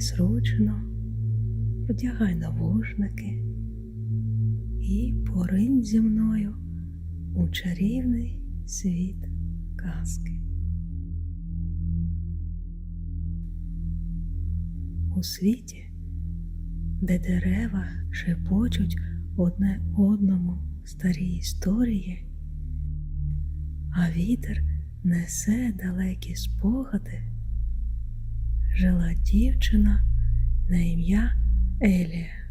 Сідай зручно, одягай навушники і поринь зі мною у чарівний світ казки. У світі, де дерева шепочуть одне одному старі історії, а вітер несе далекі спогади, жила дівчина на ім'я Елія.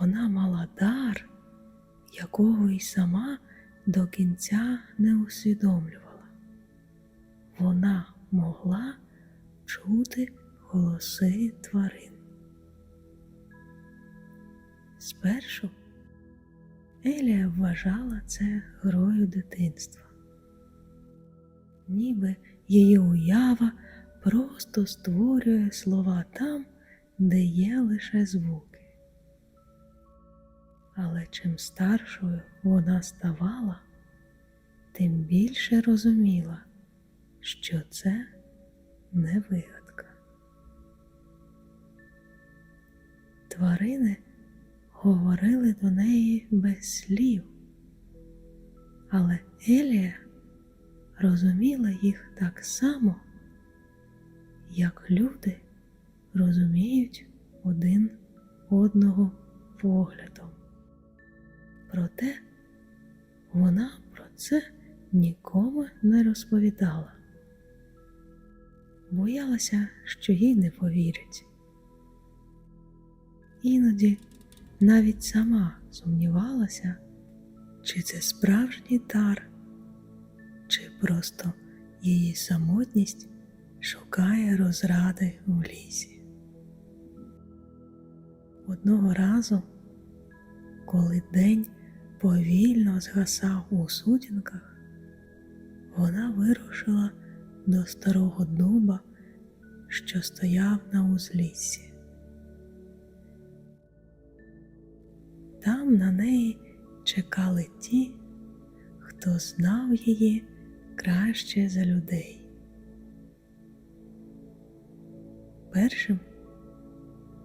Вона мала дар, якого й сама до кінця не усвідомлювала. Вона могла чути голоси тварин. Спершу Елія вважала це грою дитинства, ніби її уява просто створює слова там, де є лише звуки. Але чим старшою вона ставала, тим більше розуміла, що це не вигадка. Тварини говорили до неї без слів, але Елія розуміла їх так само, як люди розуміють один одного поглядом. Проте вона про це нікому не розповідала, боялася, що їй не повірять. Іноді навіть сама сумнівалася, чи це справжній дар, просто її самотність шукає розради в лісі. Одного разу, коли день повільно згасав у сутінках, вона вирушила до старого дуба, що стояв на узліссі. Там на неї чекали ті, хто знав її краще за людей. Першим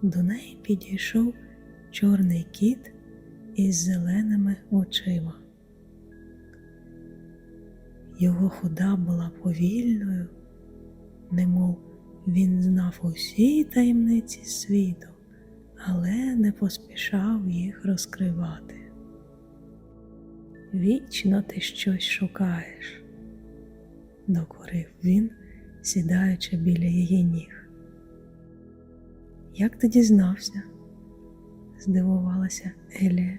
до неї підійшов чорний кіт із зеленими очима. Його хода була повільною, немов він знав усі таємниці світу, але не поспішав їх розкривати. Вічно ти щось шукаєш, докорив він, сідаючи біля її ніг. Як ти дізнався? здивувалася Елія.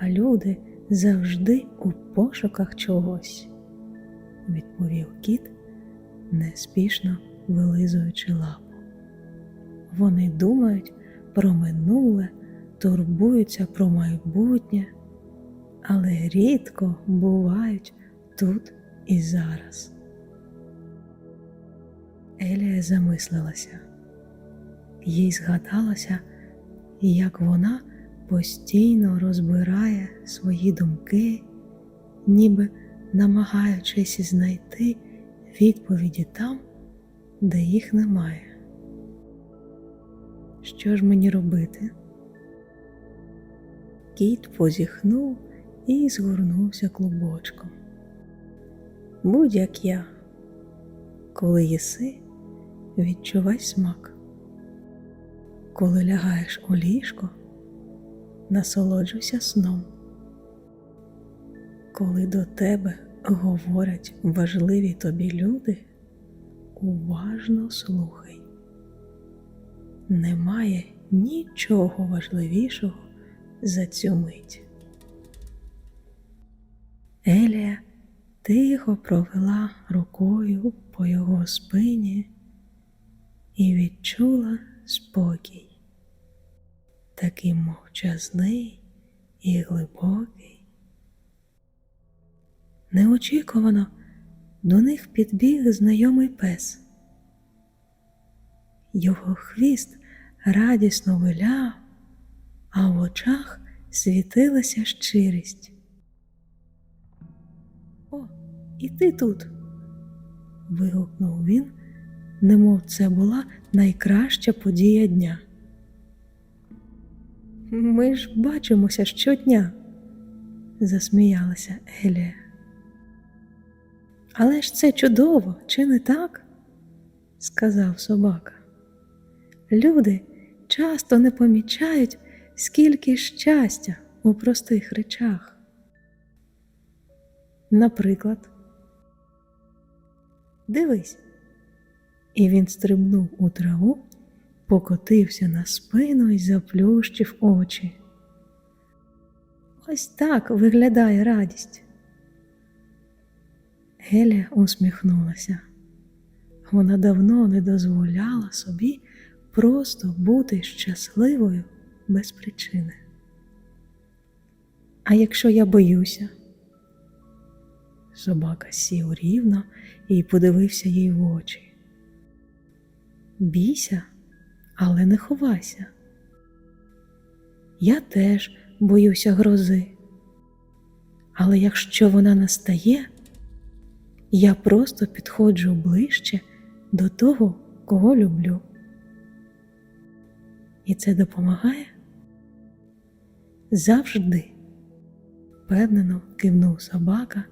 А люди завжди у пошуках чогось, відповів кіт, неспішно вилизуючи лапу. Вони думають про минуле, турбуються про майбутнє, але рідко бувають тут і зараз. Елія замислилася. Їй згадалося, як вона постійно розбирає свої думки, ніби намагаючись знайти відповіді там, де їх немає. Що ж мені робити? Кіт позіхнув і згорнувся клубочком. Будь як я, коли їси, відчувай смак. Коли лягаєш у ліжко, насолоджуйся сном. Коли до тебе говорять важливі тобі люди, уважно слухай. Немає нічого важливішого за цю мить. Елія тихо провела рукою по його спині і відчула спокій, такий мовчазний і глибокий. Неочікувано до них підбіг знайомий пес. Його хвіст радісно виляв, а в очах світилася щирість. І ти тут. вигукнув він, немов це була найкраща подія дня. Ми ж бачимося щодня, засміялася Елія. Але ж це чудово, чи не так? сказав собака. Люди часто не помічають, скільки щастя у простих речах. Наприклад, дивись, і він стрибнув у траву, покотився на спину і заплющив очі. Ось так виглядає радість. Геля усміхнулася. Вона давно не дозволяла собі просто бути щасливою без причини. А якщо я боюся? Собака сів рівно і подивився їй в очі. Бійся, але не ховайся. Я теж боюся грози. Але якщо вона настає, я просто підходжу ближче до того, кого люблю. І це допомагає? Завжди, впевнено кивнув собака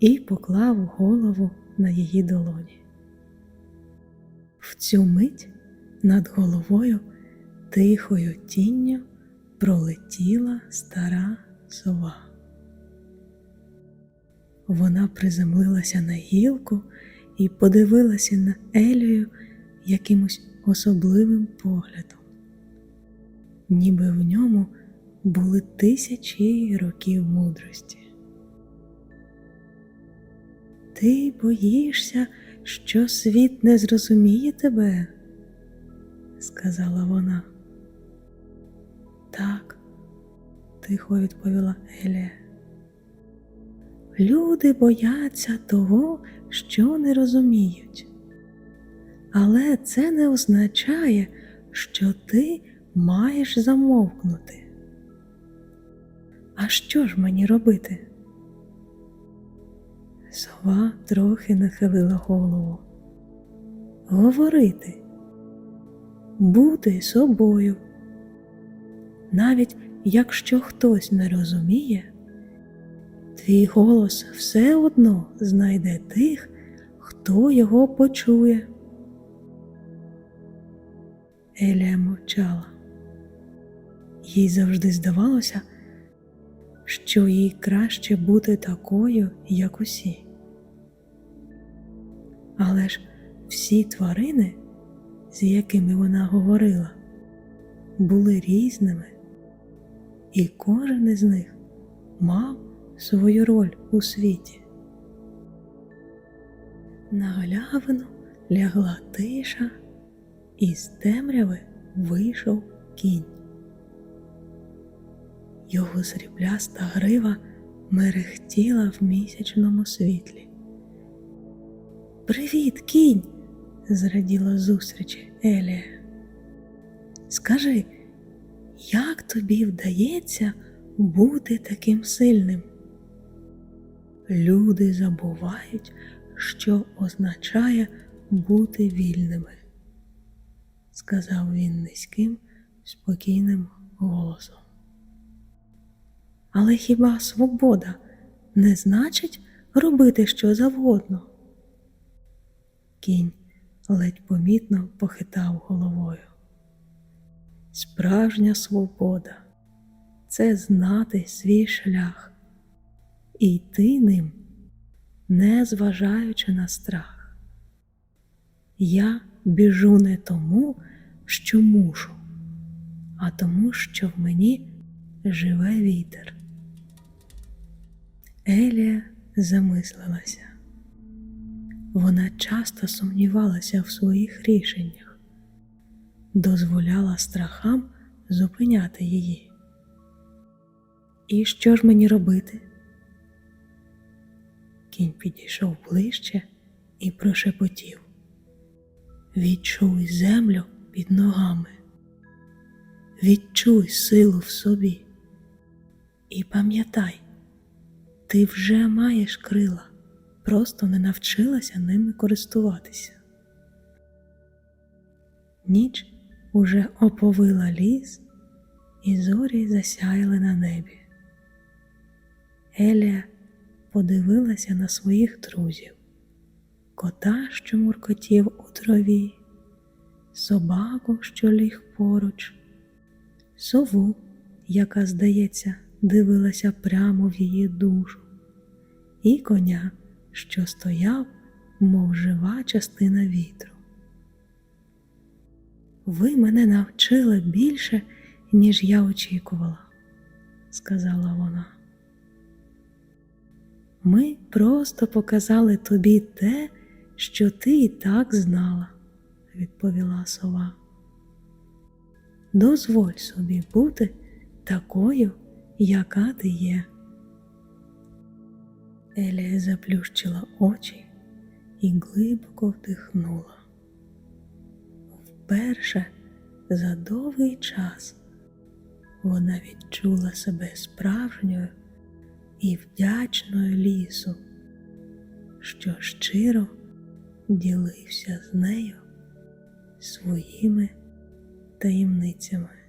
і поклав голову на її долоні. В цю мить над головою тихою тінню пролетіла стара сова. Вона приземлилася на гілку і подивилася на Елію якимось особливим поглядом, ніби в ньому були тисячі років мудрості. Ти боїшся, що світ не зрозуміє тебе, сказала вона. Так, тихо відповіла Елія. Люди бояться того, що не розуміють. Але це не означає, що ти маєш замовкнути. А що ж мені робити? Сова трохи нахилила голову. Говорити, бути собою. Навіть якщо хтось не розуміє, твій голос все одно знайде тих, хто його почує. Елія мовчала. Їй завжди здавалося, що їй краще бути такою, як усі. Але ж всі тварини, з якими вона говорила, були різними, і кожен із них мав свою роль у світі. На галявину лягла тиша, і з темряви вийшов кінь. Його срібляста грива мерехтіла в місячному світлі. Привіт, кінь! зраділа зустрічі Елія. Скажи, як тобі вдається бути таким сильним? Люди забувають, що означає бути вільними, сказав він низьким, спокійним голосом. Але хіба свобода не значить робити що завгодно? Кінь ледь помітно похитав головою. Справжня свобода це знати свій шлях і йти ним, не зважаючи на страх. Я біжу не тому, що мушу, а тому, що в мені живе вітер. Елія замислилася. Вона часто сумнівалася в своїх рішеннях, дозволяла страхам зупиняти її. І що ж мені робити? Кінь підійшов ближче і прошепотів. Відчуй землю під ногами, відчуй силу в собі. І пам'ятай, ти вже маєш крила, просто не навчилася ними користуватися. Ніч уже оповила ліс, і зорі засяяли на небі. Елія подивилася на своїх друзів, кота, що муркотів у траві, собаку, що ліг поруч, сову, яка, здається, дивилася прямо в її душу, і коня, що стояв, мов жива частина вітру. Ви мене навчили більше, ніж я очікувала, сказала вона. Ми просто показали тобі те, що ти і так знала, відповіла сова. Дозволь собі бути такою, яка ти є. Елія заплющила очі і глибоко вдихнула. Вперше за довгий час вона відчула себе справжньою і вдячною лісу, що щиро ділився з нею своїми таємницями.